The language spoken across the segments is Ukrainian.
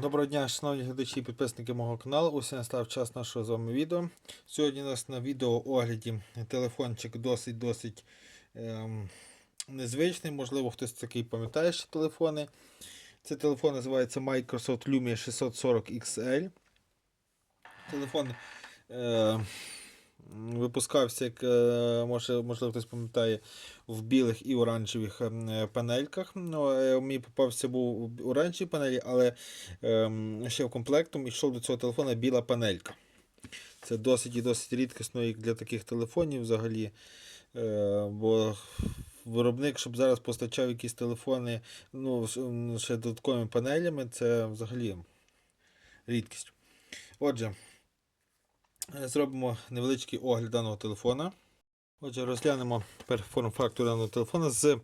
Доброго дня, шановні глядачі і підписники мого каналу. Усі настав час нашого з вами відео. Сьогодні у нас на відео огляді телефончик досить-досить ем, незвичний. Можливо, хтось такий пам'ятає ще телефони. Це телефон називається Microsoft Lumia 640 XL. Телефон е, випускався, як е, може, можливо, хтось пам'ятає, в білих і оранжевих ем, панельках. Ну, е, мені попався був в оранжевій панелі, але ем, ще в комплектом йшов до цього телефона біла панелька. Це досить і досить рідкісно як для таких телефонів взагалі. Е, бо виробник, щоб зараз постачав якісь телефони ну, ще додатковими панелями, це взагалі рідкість. Отже, зробимо невеличкий огляд даного телефона. Отже, розглянемо форм-фактор даного телефона. З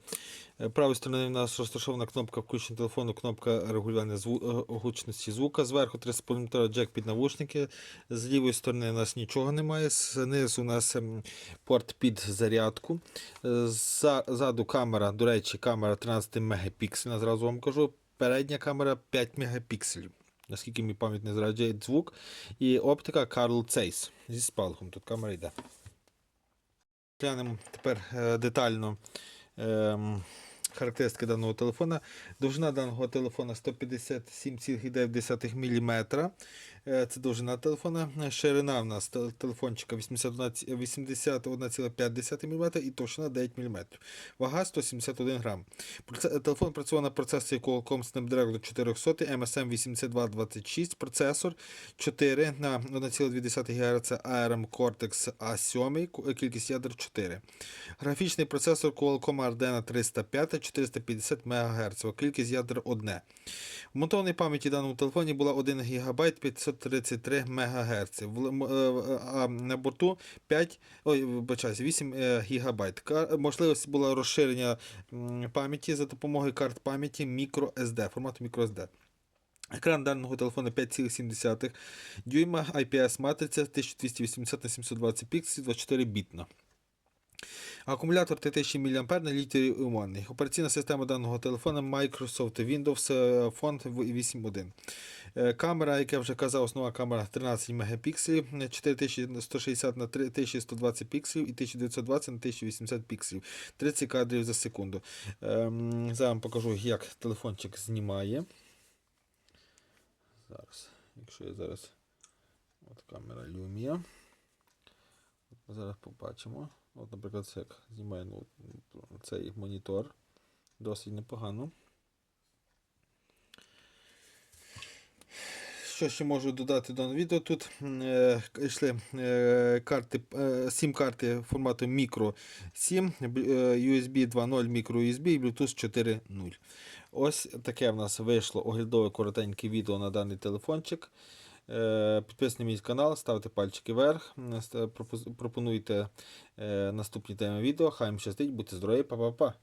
е, правої сторони у нас розташована кнопка включення телефону, кнопка регулювання зву... е, гучності звука. Зверху 3,5 метра джек під навушники. З лівої сторони у нас нічого немає. Знизу у нас ем, порт під зарядку. Е, Ззаду камера, до речі, камера 13 мегапіксельна, зразу вам кажу. Передня камера 5 мегапікселів. Наскільки мій пам'ять не зраджує звук. І оптика Carl Zeiss зі спалахом. Тут камера йде. Глянемо тепер е, детально ем, характеристики даного телефона. Довжина даного телефона 157,9 мм. Е, Це довжина телефона. Ширина в нас телефончика 81,5 мм і товщина 9 мм. Вага 171 грам. Телефон працює на процесорі Qualcomm Snapdragon 400 MSM 8226, процесор 4 на 1,2 ГГц ARM Cortex A7, кількість ядер 4. Графічний процесор Qualcomm Ardena 305 450 МГц, кількість ядер 1. Вмонтованій пам'яті даному телефоні була 1 ГБ 533 МГц. В, а на борту 5, ой, вибачаюсь, 8 ГБ. Можливість була розширення пам'яті за допомогою карт пам'яті microSD, формату microSD. Екран даного телефону 5,7 дюйма, IPS матриця 1280 на 720 пікселів, 24 бітна. Акумулятор 3000 мАh на літій умовний. Операційна система даного телефона Microsoft Windows е, фонд 8.1. Е, Камера, як я вже казав, основна камера 13 мегапікселів, 4160 на 3120 пікселів і 1920 на 1080 пікселів. 30 кадрів за секунду. Ем, Зараз вам покажу, як телефончик знімає. Зараз, якщо я зараз. От камера Lumia. Зараз побачимо. От, наприклад, це як знімає ну, цей монітор. Досить непогано. Що ще можу додати до відео? Тут е, йшли е, карти, е, сім-карти формату мікро 7, е, USB 2.0, мікро USB і Bluetooth 4.0. Ось таке в нас вийшло оглядове коротеньке відео на даний телефончик. Е, Підписуйтесь на мій канал, ставте пальчики вверх, пропонуйте е, наступні теми відео. Хай вам щастить, будьте здорові, па-па-па.